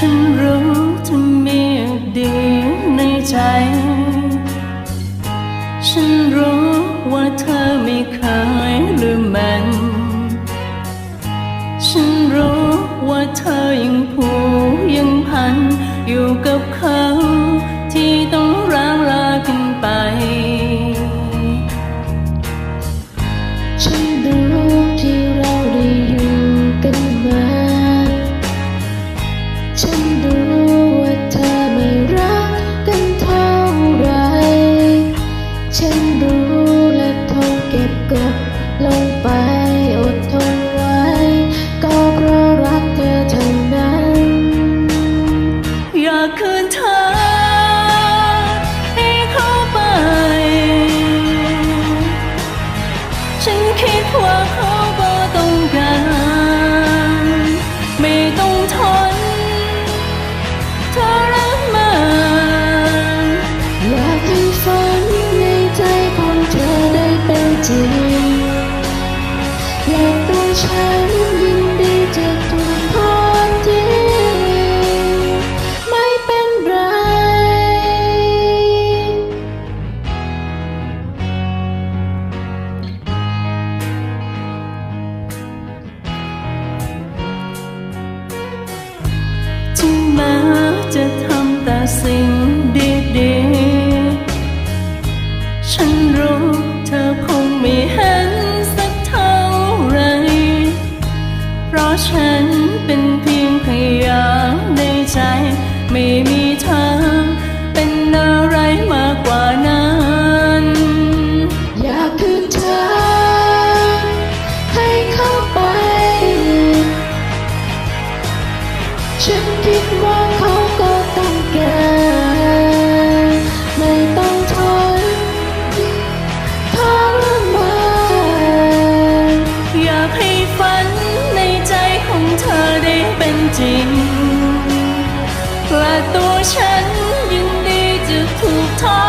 ฉันรู้เธอมีดีในใจ ฉันรู้ว่าเธอไม่เคยลืมมัน ฉันรู้ว่าเธอยังผู ทนทรมานอยากให้ฝันในใจของเธอได้เป็นจริงและตัวฉันยิน สิ่งดีๆ ฉันรู้เธอคงไม่เห็นสักเท่าไร เพราะฉันเป็นเพียงพยานในใจไม่มี ฝันในใจของเธอได้เป็นจริงและตัวฉันยินดีจะถูกทอ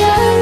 ยอ